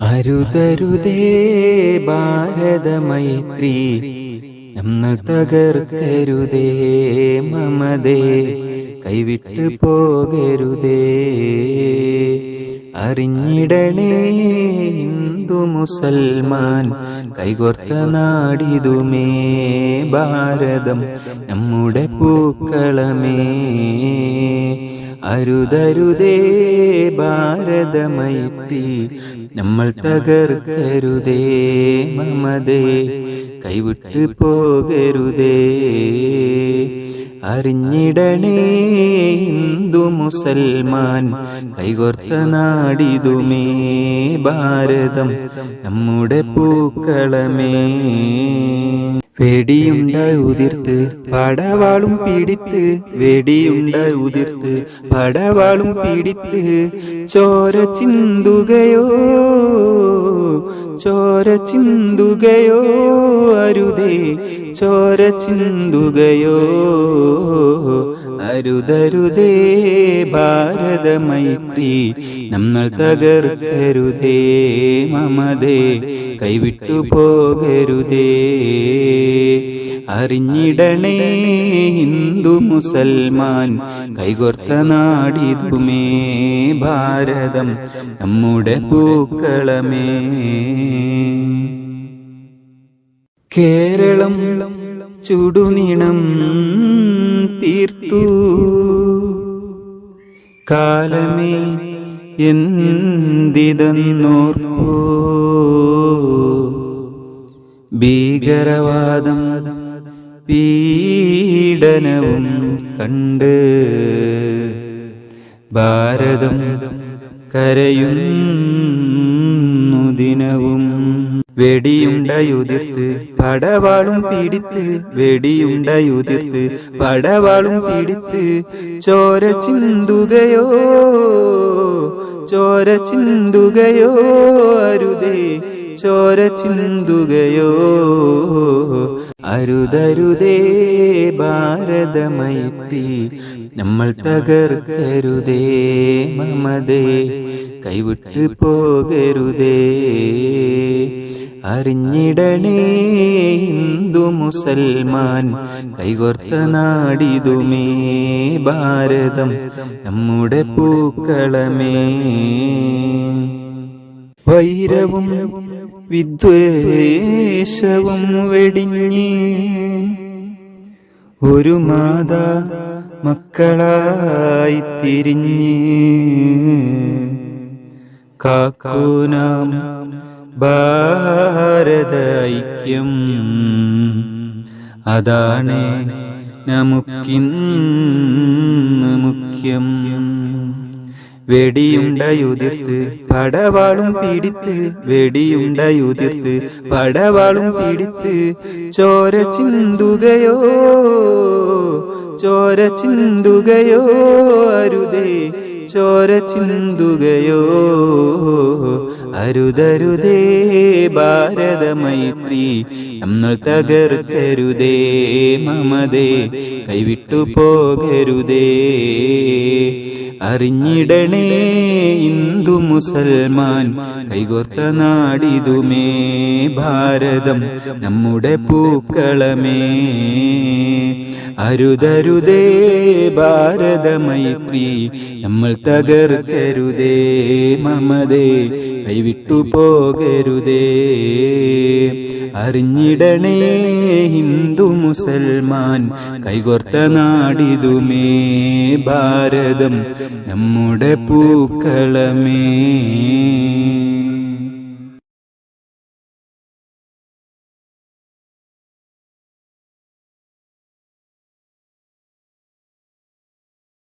അരുതരുതേ ഭാരതമൈത്രി നമ്മൾ തകർക്കരുതേ മമതേ കൈവിട്ട് പോകരുതേ. അറിഞ്ഞിടണേ ഹിന്ദു മുസൽമാൻ. കൈകോർത്ത നാടിതുമേ ഭാരതം നമ്മുടെ പൂക്കളമേ. അരുതരുതേ ഭാരതമൈത്രി നമ്മൾ തകർക്കരുതേ മമതേ. കൈവിട്ട് പോകരുതേ. അറിഞ്ഞിടണേ ഹിന്ദു മുസൽമാൻ. കൈകോർത്ത നാടിതുമേ ഭാരതം നമ്മുടെ പൂക്കളമേ. വെടിയുണ്ട ഉതിർത്ത് പടവാളും പിടിത്ത് വെടിയുണ്ട ഉതിർത്ത് പടവാളും പിടിത്ത്. ചോര ചിന്തുകയോ ചോര ചിന്തുകയോ അരുതേ ചോര ചിന്തുകയോ അരുതരുതേ ഭാരതമൈത്രി നമ്മൾ തകർക്കരുതേ മമതേ കൈവിട്ടു പോകരുതേ. അറിഞ്ഞിടണേ ഹിന്ദു മുസൽമാൻ കൈകോർത്ത നാടിതുമേ ഭാരതം നമ്മുടെ പൂക്കളമേ. കേരളം ചുടുനിണം തീർത്തു. കാലമേ എന്തിതെന്നോർക്കോ. ഭീകരവാദം പീഡനവും കണ്ട് ഭാരതം കരയുന്നു ദിനവും. വെടിയുണ്ടയുതിർത്ത് പടവാളും പിടിത്ത് വെടിയുണ്ടയുതിർത്ത് പടവാളും പിടിത്ത് ചോര ചിന്തുകയോ ചോര ചിന്തുകയോ അരുതേ ചോര ചിന്തുകയോ അരുതരുതേ ഭാരതമൈത്രി നമ്മൾ തകർക്കരുതേ മമതേ കൈവിട്ട് പോകരുതേ അറിഞ്ഞിടണേ ഹിന്ദു മുസൽമാൻ. കൈകോർത്ത നാടിതുമേ ഭാരതം. നമ്മുടെ പൂക്കളമേ. വൈരവും വിദ്വേഷവും വെടിഞ്ഞ് ഒരു മാതാ മക്കളായി തിരിഞ്ഞ് കാക്കൂനാം ഭാരതൈക്യം. അതാണ് നമുക്കിന്ന് മുഖ്യം. വെടിയുണ്ടയുതിർത്ത് പടവാളും പിടിത്ത് വെടിയുണ്ടയുതിർത്ത് പടവാളും പിടിത്ത് ചോര ചിന്തുകയോ ചോര ചിന്തുകയോ അരുതേ. ചോര ചിന്തുകയോ അരുതരുതേ ഭാരതമൈത്രി നമ്മൾ തകർക്കരുതേ മമതേ കൈവിട്ടു പോകരുതേ. അറിഞ്ഞിടണേ ഇന്ദു മുസൽമാൻ കൈകോർത്ത നാടിതുമേ ഭാരതം നമ്മുടെ പൂക്കളമേ. അരുതരുതേ ഭാരതമൈത്രി നമ്മൾ തകർക്കരുതേ മമതേ കൈവിട്ടു പോകരുതേ. അറിഞ്ഞിടണേ ഹിന്ദു മുസൽമാൻ കൈകോർത്ത നാടിതുമേ ഭാരതം നമ്മുടെ പൂക്കളമേ.